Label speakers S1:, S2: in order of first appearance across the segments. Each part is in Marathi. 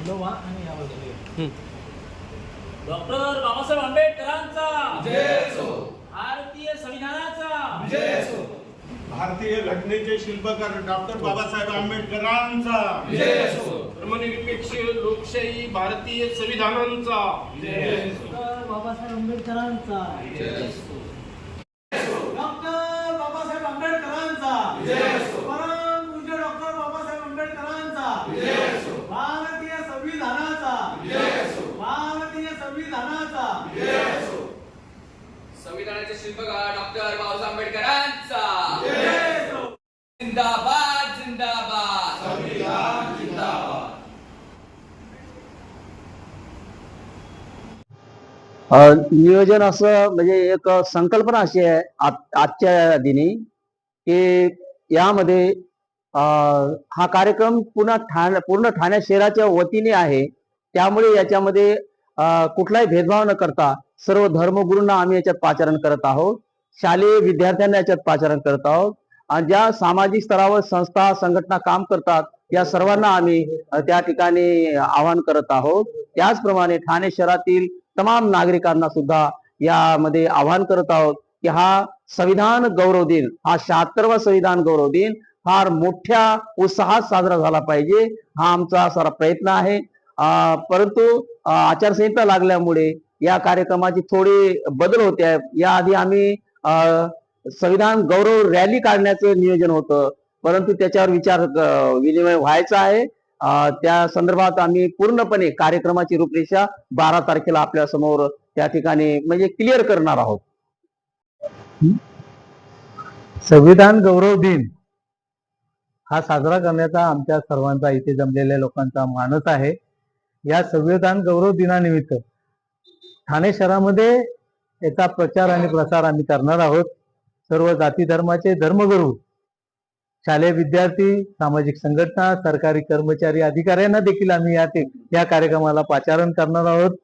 S1: फुलं वा आणि या बाजूला या.
S2: डॉक्टर बाबासाहेब आंबेडकरांचा. भारतीय संविधानाचा.
S3: भारतीय घटनेचे शिल्पकार डॉक्टर बाबासाहेब आंबेडकरांचा. धर्मनिरपेक्ष लोकशाही भारतीय संविधानांचा.
S1: डॉक्टर बाबासाहेब आंबेडकरांचा. डॉक्टर बाबासाहेब आंबेडकरांचा पूज्य डॉक्टर बाबासाहेब आंबेडकरांचा भारतीय संविधानाचा भारतीय संविधानाचा
S4: संविधानाचे शिल्पकार डॉक्टर बाबासाहेब आंबेडकरांचा. जिंदाबाद जिंदाबाद.
S5: नियोजन असं म्हणजे एक संकल्पना अशी आहे आजच्या दिनी की यामध्ये हा कार्यक्रम पुन्हा ठाणे पूर्ण ठाणे शहराच्या वतीने आहे. त्यामुळे याच्यामध्ये कुठलाही भेदभाव न करता सर्व धर्मगुरूंना आम्ही याच्यात पाचारण करत आहोत. शालेय विद्यार्थ्यांना याच्यात पाचारण करत आहोत. आणि ज्या सामाजिक स्तरावर संस्था संघटना काम करतात या सर्वांना आम्ही त्या ठिकाणी आवाहन करत आहोत. त्याचप्रमाणे ठाणे शहरातील तमाम नागरिकांना सुद्धा यामध्ये आवाहन करत आहोत की हा संविधान गौरव दिन हा शहात्तरवा संविधान गौरव दिन फार मोठ्या उत्साहात साजरा झाला पाहिजे. हा आमचा सारा प्रयत्न आहे. अं, परंतु आचारसंहिता लागल्यामुळे या कार्यक्रमाची थोडी बदल होते. आहे याआधी आम्ही अं, संविधान गौरव रॅली काढण्याचं नियोजन होतं. परंतु त्याच्यावर विचार विनिमय व्हायचा आहे. त्या संदर्भात आम्ही पूर्णपणे कार्यक्रमाची रूपरेषा बारा तारखेला आपल्यासमोर त्या ठिकाणी म्हणजे क्लिअर करणार आहोत.
S6: संविधान गौरव दिन हा साजरा करण्याचा आमच्या सर्वांचा इथे जमलेल्या लोकांचा मानस आहे. या संविधान गौरव दिनानिमित्त ठाणे शहरामध्ये याचा प्रचार आणि प्रसार आम्ही करणार आहोत. सर्व जाती धर्माचे धर्मगुरू शालेय विद्यार्थी सामाजिक संघटना सरकारी कर्मचारी अधिकाऱ्यांना देखील आम्ही या ते- या कार्यक्रमाला पाचारण करणार आहोत.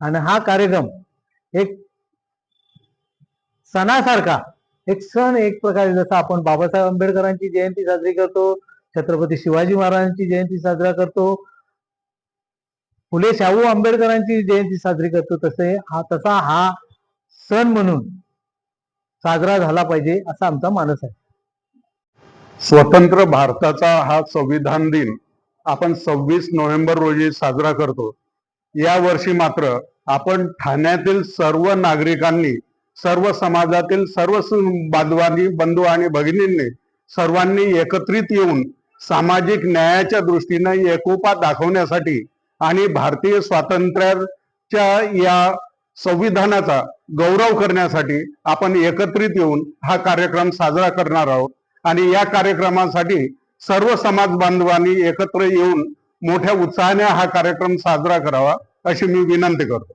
S6: आणि हा कार्यक्रम एक सणासारखा एक सण एक प्रकारे जसं आपण बाबासाहेब आंबेडकरांची जयंती साजरी करतो छत्रपती शिवाजी महाराजांची जयंती साजरा करतो फुले शाहू आंबेडकरांची जयंती साजरी करतो तसे हा तसा हा सण म्हणून साजरा झाला पाहिजे असा आमचा मानस आहे.
S3: स्वतंत्र भारताचा हा संविधान दिन आपण सव्वीस नोव्हेंबर रोजी साजरा करतो. या वर्षी मात्र आपण ठाण्यातील सर्व नागरिकांनी सर्व समाजातील सर्व बांधवांनी बंधू आणि भगिनींनी सर्वांनी एकत्रित येऊन सामाजिक न्यायाच्या दृष्टीने एकोपा दाखवण्यासाठी आणि भारतीय स्वातंत्र्याच्या या संविधानाचा गौरव करण्यासाठी आपण एकत्रित येऊन हा कार्यक्रम साजरा करणार आहोत. आणि या कार्यक्रमासाठी सर्व समाज बांधवांनी एकत्र येऊन मोठ्या उत्साहाने हा कार्यक्रम साजरा करावा अशी मी विनंती करतो.